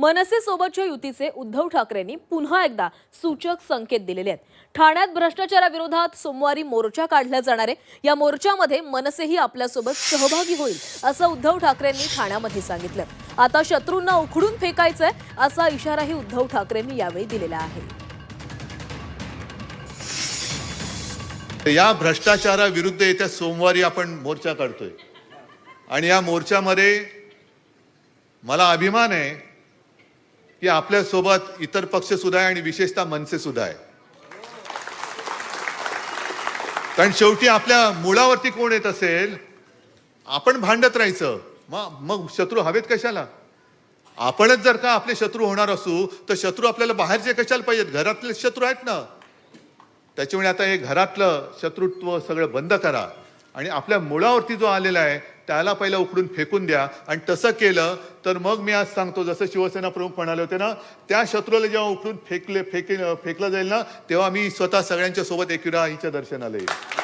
मनसेसोबतच्या युतीचे उद्धव ठाकरेंनी पुन्हा एकदा सूचक संकेत दिलेले आहेत. ठाण्यात भ्रष्टाचाराविरोधात सोमवारी मोर्चा काढला जाणार आहे. या मोर्चामध्ये मनसेही आपल्यासोबत सहभागी होईल असं उद्धव ठाकरेंनी ठाण्यामध्ये सांगितलं. आता शत्रूंना उखडून फेकायचंय असा इशाराही उद्धव ठाकरेंनी यावेळी दिलेला आहे. या भ्रष्टाचाराविरुद्ध येत्या सोमवारी आपण मोर्चा काढतोय. आणि या मोर्चामध्ये मला अभिमान आहे की आपल्यासोबत इतर पक्ष सुद्धा आहे आणि विशेषतः मनसे सुद्धा आहे. कारण शेवटी आपल्या मुळावरती कोण येत असेल आपण भांडत राहायचं. मग मग शत्रू हवेत कशाला? आपणच जर का आपले शत्रू होणार असू तर शत्रू आपल्याला बाहेरचे कशाला पाहिजेत? घरातले शत्रू आहेत ना. त्याच्यामुळे आता हे घरातलं शत्रुत्व सगळं बंद करा. आणि आपल्या मुळावरती जो आलेला आहे त्याला पहिला उकडून फेकून द्या आणि तसं केलं तर मग मी आज सांगतो जसं शिवसेना प्रमुख म्हणाले होते ना त्या शत्रूला जेव्हा उकडून फेकले फेके फेकलं जाईल ना तेव्हा मी स्वतः सगळ्यांच्या सोबत एकविरा आईच्या दर्शनाला येईल.